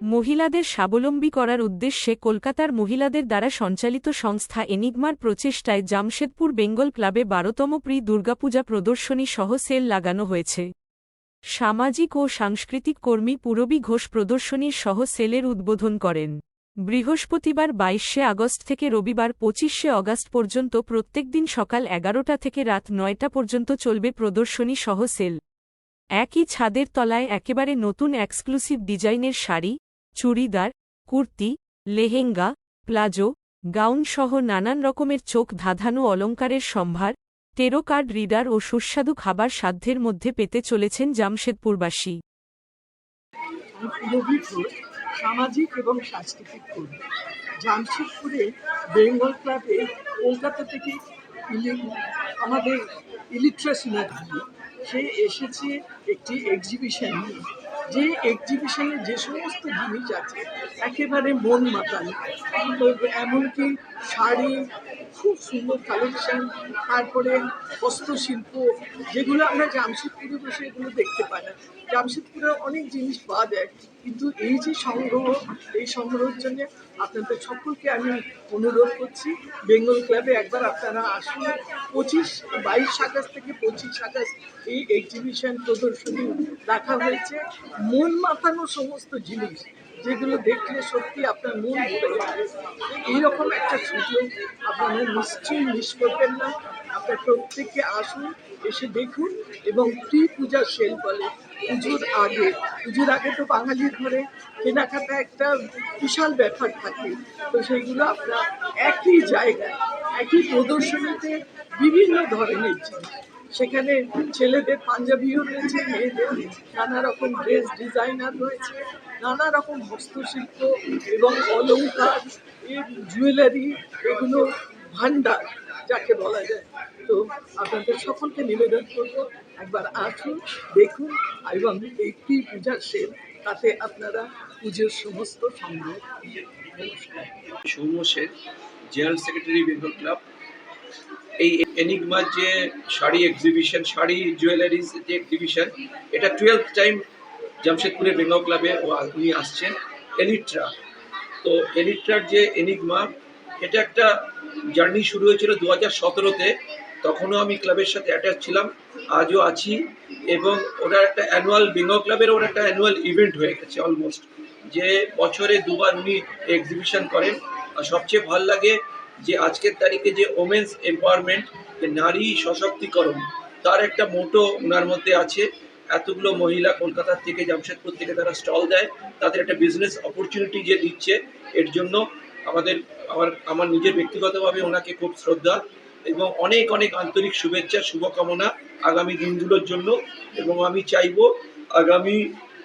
মহিলাদের স্বাবলম্বী করার উদ্দেশ্যে কলকাতার মহিলাদের দ্বারা সঞ্চালিত সংস্থা এনিগমার প্রচেষ্টায় জামশেদপুর বেঙ্গল ক্লাবে বারোতম প্রি দুর্গাপূজা প্রদর্শনী সহ সেল লাগানো হয়েছে। সামাজিক ও সাংস্কৃতিক কর্মী পুরবী ঘোষ প্রদর্শনীর সহ সেলের উদ্বোধন করেন। বৃহস্পতিবার বাইশে আগস্ট থেকে রবিবার পঁচিশে অগাস্ট পর্যন্ত প্রত্যেকদিন সকাল এগারোটা থেকে রাত নয়টা পর্যন্ত চলবে প্রদর্শনী সহ সেল। একই ছাদের তলায় একেবারে নতুন এক্সক্লুসিভ ডিজাইনের শাড়ি চুড়িদার, কুর্তি, লেহেঙ্গা, প্লাজো, গাউনসহ নানান রকমের চোখ ধাঁধানো অলঙ্কারের সম্ভার টেরো কার্ড রিডার ও সুস্বাদু খাবার সাধ্যের মধ্যে পেতে চলেছেন জামশেদপুরবাসী। সামাজিক এবং সাংস্কৃতিক কর্মী। জামশেদপুরে বেঙ্গল ক্লাবে কলকাতা থেকে আমাদের ইলিট্রাসি ম্যাগাজিন সে এসেছে একটি এক্সিবিশন যে এক্সিবিশনে যে সমস্ত জিনিস আছে, একেবারে মন মাতানো এমনকি শাড়ি, খুব সুন্দর কালেকশন তারপরে হস্তশিল্প, যেগুলো আমরা জামশেদপুরে বসে এগুলো দেখতে পাই না। জামশেদপুরে অনেক জিনিস পাওয়া যায়, কিন্তু এই যে সংগ্রহ, এই সংগ্রহের জন্য আপনাদের সকলকে আমি অনুরোধ করছি, বেঙ্গল ক্লাবে একবার আপনারা আসুন। পঁচিশ বাইশ আগস্ট থেকে পঁচিশ আগস্ট এই এক্সিবিশন প্রদর্শনী রাখা হয়েছে। মন মাতানো সমস্ত জিনিস যেগুলো দেখলে সত্যি আপনার মন ভরে যাবে এইরকম একটা সুযোগ আপনারা নিশ্চয়ই মিস করবেন না। আপনার প্রত্যেককে আসুন, এসে দেখুন এবং প্রি পূজার সেল বলে পুজোর আগে পুজোর আগে তো বাঙালির ঘরে কেনাকাটা একটা বিশাল ব্যাপার থাকে। তো সেইগুলো আপনার একই জায়গায়, একই প্রদর্শনীতে বিভিন্ন ধরনের জিনিস সেখানে ছেলেদের পাঞ্জাবিও রয়েছে, মেয়েদের নানা রকম ড্রেস ডিজাইনার রয়েছে নানা রকম হস্তশিল্প এবং অলংকার, এর জুয়েলারি, এগুলো ভান্ডার যাকে বলা যায়। তো আপনাদের সকলকে নিবেদন করব, একবার আসুন, দেখুন, এবং একটি পূজার সেল, তাতে আপনারা পুজোর সমস্ত সংগ্রহ Soumya Sen general secretary Bengal club. এই এনিগমার যে শাড়ি এক্সিবিশন শাড়ি জুয়েলারিজ যে এক্সিবিশন এটা টুয়েলথ টাইম জামশেদপুরের বেঙ্গল ক্লাবে উনি আসছেন এলিট্রা তো এলিট্রার যে এনিগমা এটা একটা জার্নি শুরু হয়েছিল দু হাজার সতেরোতে। তখনও আমি ক্লাবের সাথে অ্যাটাচ ছিলাম, আজও আছি এবং ওটা একটা অ্যানুয়াল বেঙ্গল ক্লাবের ওর একটা অ্যানুয়াল ইভেন্ট হয়ে গেছে অলমোস্ট যে বছরে দুবার উনি এক্সিবিশন করেন, আর সবচেয়ে ভালো লাগে যে আজকের তারিখে যে ওমেন্স এম্পাওয়ারমেন্ট যে নারী সশক্তিকরণ, তার একটা মোটো ওনার মধ্যে আছে। এতগুলো মহিলা কলকাতার থেকে জামশেদপুর থেকে তারা স্টল দেয়। তাদের একটা বিজনেস অপরচুনিটি যে দিচ্ছে, এর জন্য আমাদের, আমার আমার নিজের ব্যক্তিগতভাবে ওনাকে খুব শ্রদ্ধা এবং অনেক অনেক আন্তরিক শুভেচ্ছা, শুভকামনা আগামী দিনগুলোর জন্য এবং আমি চাইব আগামী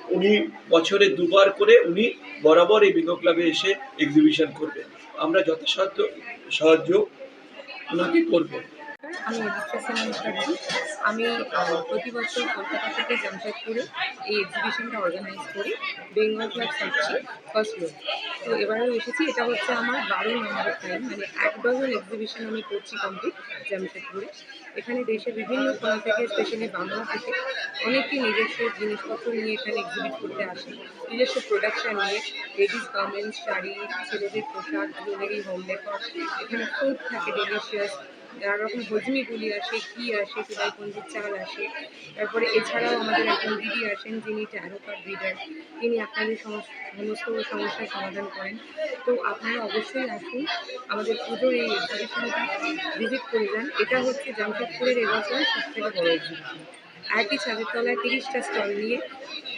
উনি বছরে দুবার করে উনি বরাবর এই বিঙ্গ ক্লাবে এসে এক্সিবিশন করবেন আমরা যথাসাধ্য সাহায্য ওনাকে করব। আমি এডিট্রেসা মুখার্জি। আমি প্রতি বছর কলকাতা থেকে জামশেদপুরে এই এক্সিবিশনটা অর্গানাইজ করি। বেঙ্গল ক্লাব সাচ্ছি ফার্স্ট ফ্লোর তো এবারেও এসেছি। এটা হচ্ছে আমার বারো নম্বর টাইম মানে এক ডজন এক্সিবিশন আমি করছি কমপ্লিট জামশেদপুরে এখানে দেশের বিভিন্ন কোণা থেকে স্পেশালি বাংলা থেকে অনেকে নিজস্ব জিনিসপত্র নিয়ে এখানে এক্সিবিট করতে আসে। নিজস্ব প্রোডাকশন নিয়ে লেডিস গার্মেন্টস শাড়ি, ছেলেদের পোশাক জুয়েলারি হোম ডেকর এখানে ফুড থাকে ডেলিশিয়াস নানা রকম হজমিগুলি আসে, ঘি আসে সুদাইপঞ্জির চাল আসে, তারপরে এছাড়াও আমাদের একজন দিদি আসেন যিনি ট্যারো কার্ড রিডার তিনি আপনাদের সমস্ত সমস্যার সমাধান করেন। তো আপনারা অবশ্যই আসুন, আমাদের পুজোর এই এক্সিবিশনটা ভিজিট করে যান। এটা হচ্ছে জামশেদপুরের এবছরের সবথেকে বড় এক্সিবিশন একই ছাদের তলায় তিরিশটা স্টল নিয়ে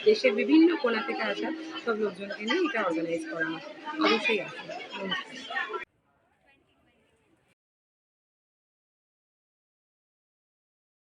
দেশের বিভিন্ন কোণা থেকে আসা সব লোকজনকে নিয়ে এটা অর্গানাইজ করা অবশ্যই আসুন। নমস্কার।